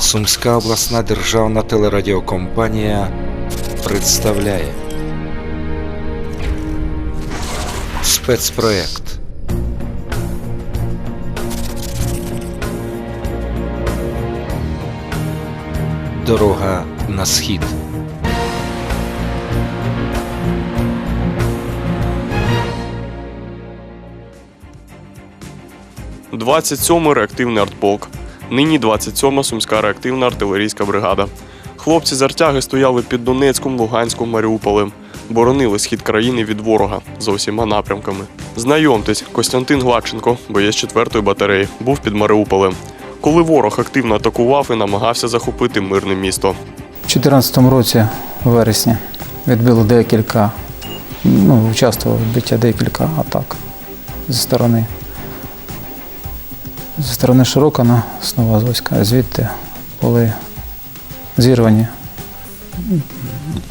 Сумська обласна державна телерадіокомпанія представляє спецпроект Дорога на схід. – 27-й реактивний артполк. Нині 27-ма Сумська реактивна артилерійська бригада. Хлопці з артяги стояли під Донецьком, Луганськом, Маріуполем. Боронили схід країни від ворога за усіма напрямками. Знайомтесь, Костянтин Гладченко, боєць 4-ї батареї, був під Маріуполем. Коли ворог активно атакував і намагався захопити мирне місто. У 2014 році, у вересні, відбило декілька, ну, участвував в відбиття декілька атак зі сторони. Зі сторони Широкана, з Новоазовська, звідти були зірвані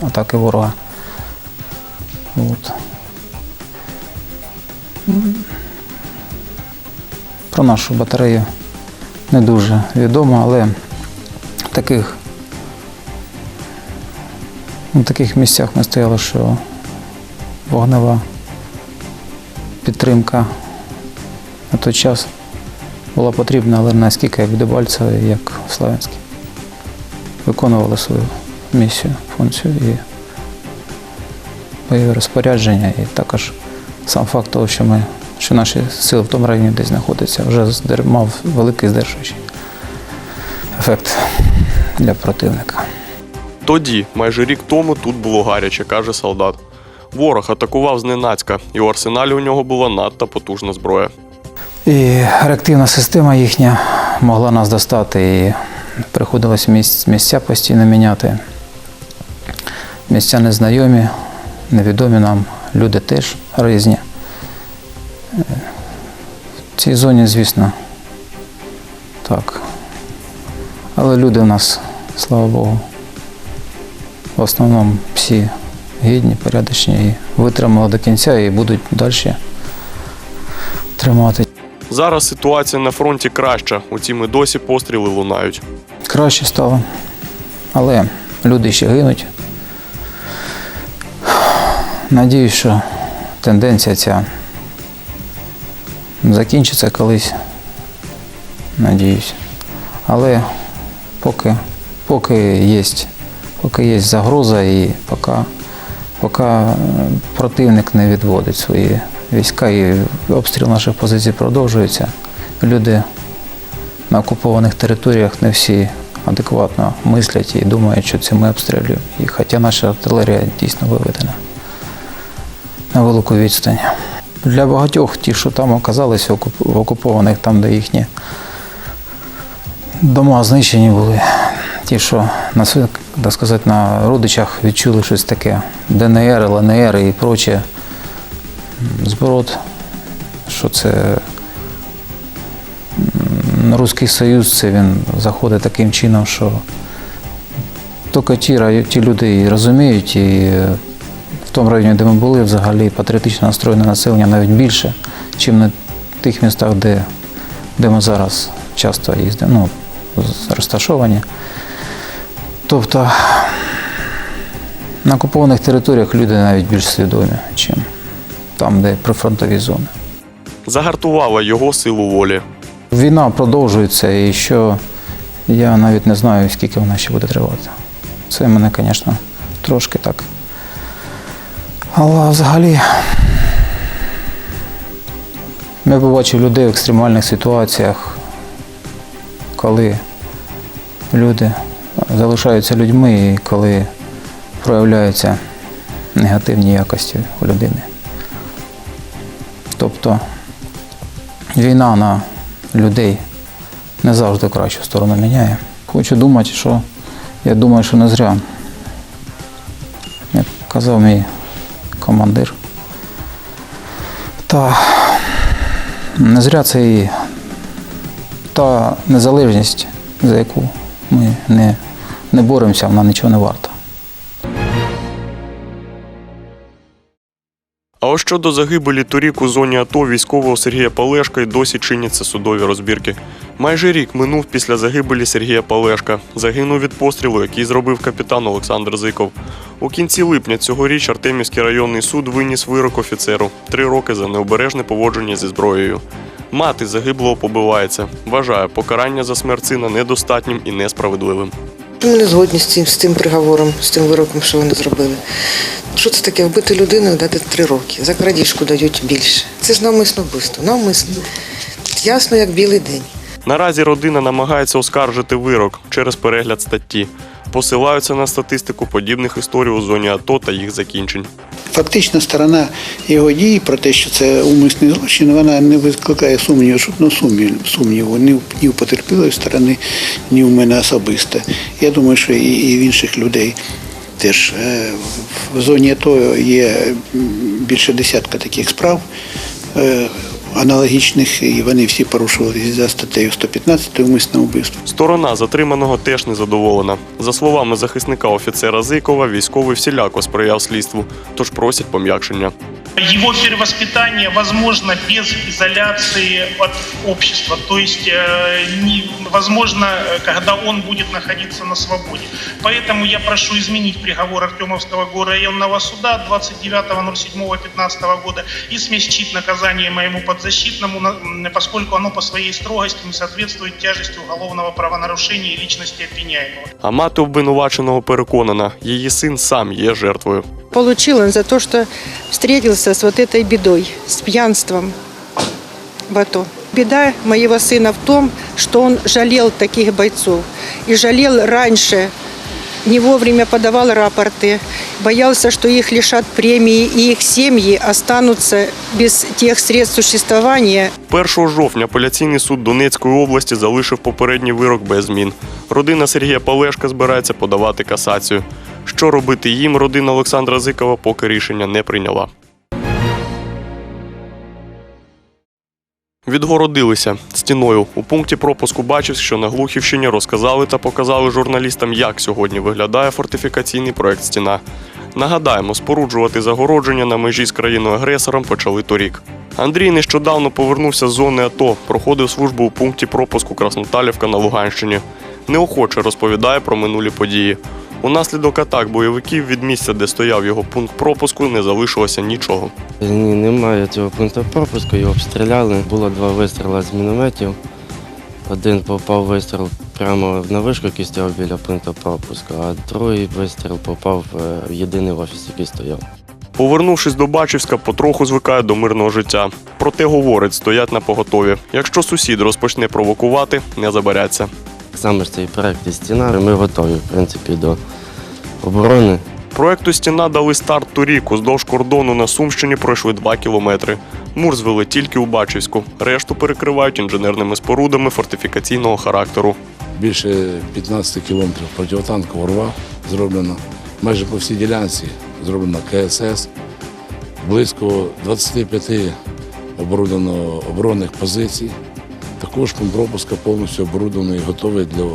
атаки ворога. От. Про нашу батарею не дуже відомо, але в таких у таких місцях ми стояли, що вогнева підтримка на той час була потрібна, але наскільки як як в Славянській. Виконували свою місію, функцію і бойові розпорядження, і також сам факт того, що ми що наші сили в тому районі десь знаходяться, вже мав великий здержуючий ефект для противника. Тоді, майже рік тому, тут було гаряче, каже солдат. Ворог атакував зненацька, і у арсеналі у нього була надто потужна зброя. І реактивна система їхня могла нас достати і приходилось місця постійно міняти. Місця незнайомі, невідомі нам, люди теж різні. В цій зоні, звісно, так. Але люди в нас, слава Богу, в основному всі гідні, порядочні і витримали до кінця і будуть далі тримати. Зараз ситуація на фронті краща, утім і досі постріли лунають. краще стало. Але люди ще гинуть. Надіюсь, що тенденція ця закінчиться колись. Надіюсь. Але поки, поки є, поки є загроза і поки, поки е, противник не відводить свої війська і обстріл наших позицій продовжується, люди на окупованих територіях не всі адекватно мислять і думають, що це ми обстрілюємо. І хоча наша артилерія дійсно виведена на велику відстань. Для багатьох ті, що там оказалися в окупованих, там, де їхні дома знищені були, ті, що на так сказати, на родичах відчули щось таке, ДНР, ЛНР і проче, зброд, що це Руський Союз це він заходить таким чином, що тільки ті, ті люди і розуміють, і е, в тому районі, де ми були, взагалі патріотично настроєне населення навіть більше, ніж на тих містах, де, де ми зараз часто їздимо, ну, розташовані. Тобто на окупованих територіях люди навіть більш свідомі, ніж там, де прифронтові зони. Загартувала його силу волі. Війна продовжується, і що я навіть не знаю, скільки вона ще буде тривати. Це мене, звісно, трошки так. Але взагалі я побачив людей в екстремальних ситуаціях, коли люди залишаються людьми і коли проявляються негативні якості у людини. Тобто війна на людей не завжди кращу сторону міняє. Хочу думати, що я думаю, що не зря. Як казав мій командир. Та не зря це і та незалежність, за яку ми не, не боремося, вона нічого не варта. А ось щодо загибелі торік у зоні АТО військового Сергія Палешка й досі чиняться судові розбірки. Майже рік минув після загибелі Сергія Палешка. Загинув від пострілу, який зробив капітан Олександр Зиков. У кінці липня цьогоріч Артемівський районний суд виніс вирок офіцеру три роки за необережне поводження зі зброєю. Мати загиблого побивається. Вважає покарання за смерть сина недостатнім і несправедливим. Ми не згодні з цим, з тим приговором, з тим вироком, що вони зробили. Що це таке? Вбити людину дати три роки. За крадіжку дають більше. Це ж навмисно вбивство. Навмисно. Ясно, як білий день. Наразі родина намагається оскаржити вирок через перегляд статті. Посилаються на статистику подібних історій у зоні АТО та їх закінчень. Фактична сторона його дії про те, що це умисний злочин, вона не викликає сумніву, жодного сумніву, ні, в- потерпілої сторони, ні в мене особисто. Я думаю, що і, в інших людей теж Е, в зоні АТО є більше десятка таких справ. Аналогічних, і вони всі порушувалися за статтею 115 умисне вбивство. Сторона затриманого теж незадоволена. За словами захисника офіцера Зикова, військовий всіляко сприяв слідству, тож просять пом'якшення. Его перевоспитание возможно без изоляции от общества, то есть э, не, возможно, э, когда он будет находиться на свободе. Поэтому я прошу изменить приговор Артемовского горрайонного суда 29.07.15 года и смягчить наказание моему подзащитному, на- м, поскольку оно по своей строгости не соответствует тяжести уголовного правонарушения и личности обвиняемого. А мати обвинуваченого переконана, її син сам є жертвою. Получил он за то, что встретился с вот этой бедой, с пьянством в АТО. Беда моего сына в том, что он жалел таких бойцов. И жалел раньше, не вовремя подавал рапорты, боялся, что их лишат премии, и их семьи останутся без тех средств существования, 1 жовтня апеляційний суд Донецької області залишив попередній вирок без змін. Родина Сергія Палешка збирається подавати касацію. Що робити їм, родина Олександра Зикова поки рішення не прийняла. Відгородилися стіною. У пункті пропуску бачив, що на Глухівщині розказали та показали журналістам, як сьогодні виглядає фортифікаційний проект Стіна. Нагадаємо, споруджувати загородження на межі з країною-агресором почали торік. Андрій нещодавно повернувся з зони АТО, проходив службу у пункті пропуску Красноталівка на Луганщині. Неохоче розповідає про минулі події. Унаслідок атак бойовиків від місця, де стояв його пункт пропуску, не залишилося нічого. Ні, немає цього пункту пропуску, його обстріляли. Було два вистріли з мінометів. Один попав вистріл прямо на вишку, який стояв біля пункту пропуску, а другий вистріл попав е, в єдиний офіс, який стояв. Повернувшись до Бачівська, потроху звикає до мирного життя. Проте говорить, стоять на поготові. Якщо сусід розпочне провокувати, не забереться. Саме ж цей проект і стіна. Ми готові, в принципі, до оборони. Проекту стіна дали старт торік. Уздовж кордону на Сумщині пройшли 2 кілометри. Мур звели тільки у Бачівську. Решту перекривають інженерними спорудами фортифікаційного характеру. більше 15 кілометрів протитанкового рва зроблено. Майже по всій ділянці зроблено КСС. Близько 25 оборудовано оборонних позицій. Також пропуска повністю оборудований і готовий для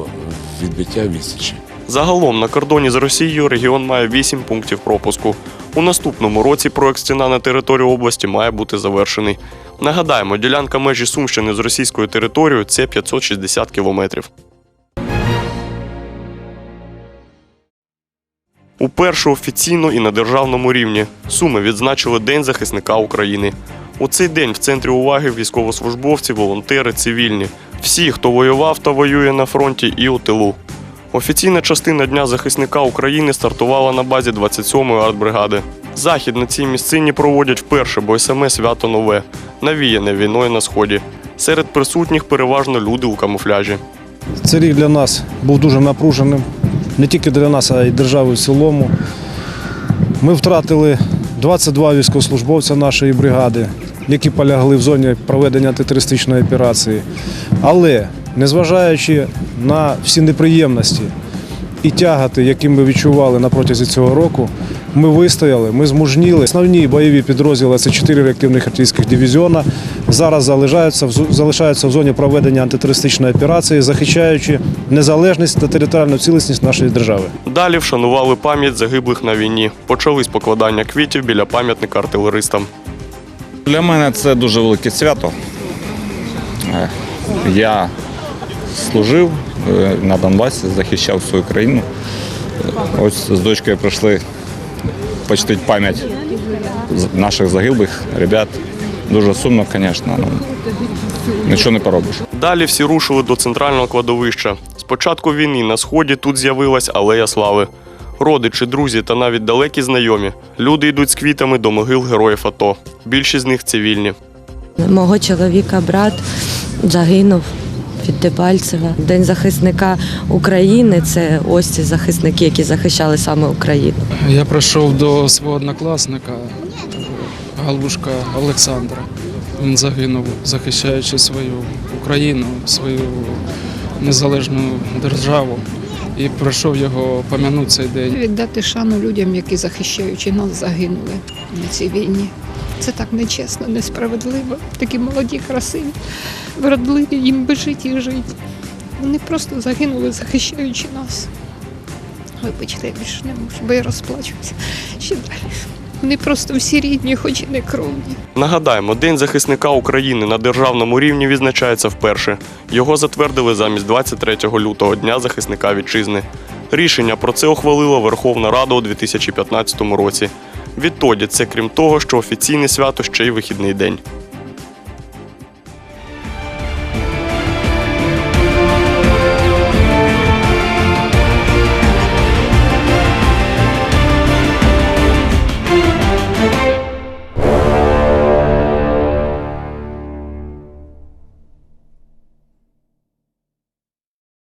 відбиття відсічі. Загалом на кордоні з Росією регіон має 8 пунктів пропуску. У наступному році проект стіна на території області має бути завершений. Нагадаємо, ділянка межі Сумщини з російською територією це 560 кілометрів. Уперше офіційно і на державному рівні Суми відзначили День захисника України. У цей день в центрі уваги військовослужбовці, волонтери, цивільні, всі, хто воював та воює на фронті і у тилу. Офіційна частина Дня захисника України стартувала на базі 27-ї артбригади. Захід на цій місцині проводять вперше, бо саме свято нове, навіяне війною на сході. Серед присутніх переважно люди у камуфляжі. Цей рік для нас був дуже напруженим, не тільки для нас, а й держави в цілому. Ми втратили 22 військовослужбовця нашої бригади, які полягли в зоні проведення антитерористичної операції. Але незважаючи на всі неприємності і тягати, які ми відчували на протязі цього року, ми вистояли, ми змужніли. Основні бойові підрозділи це чотири реактивних артилерійських дивізіона. Зараз залишаються залишаються в зоні проведення антитерористичної операції, захищаючи незалежність та територіальну цілісність нашої держави. Далі вшанували пам'ять загиблих на війні. Почались покладання квітів біля пам'ятника артилеристам. Для мене це дуже велике свято. Е, Я служив е, на Донбасі, захищав свою країну. Е, Ось з дочкою прийшли почтити пам'ять наших загиблих ребят. Дуже сумно, звісно, ну, нічого не поробиш. Далі всі рушили до центрального кладовища. З початку війни на сході тут з'явилась алея слави. Родичі, друзі та навіть далекі знайомі. Люди йдуть з квітами до могил героїв АТО. Більшість з них цивільні. Мого чоловіка брат загинув від Дебальцева. День захисника України це ось ці захисники, які захищали саме Україну. Я прийшов до свого однокласника Галушка Олександра. Він загинув, захищаючи свою Україну, свою незалежну державу. І прийшов його помянути цей день. Віддати шану людям, які захищаючи нас, загинули на цій війні. Це так нечесно, несправедливо. Такі молоді, красиві, вродливі, їм би жити і жити. Вони просто загинули, захищаючи нас. Вибачте, я більше не можу, бо я розплачуся ще далі. Вони просто всі рідні, хоч і не кровні. Нагадаємо, День захисника України на державному рівні відзначається вперше. Його затвердили замість 23 лютого Дня захисника вітчизни. Рішення про це ухвалила Верховна Рада у 2015 році. Відтоді це крім того, що офіційне свято ще й вихідний день.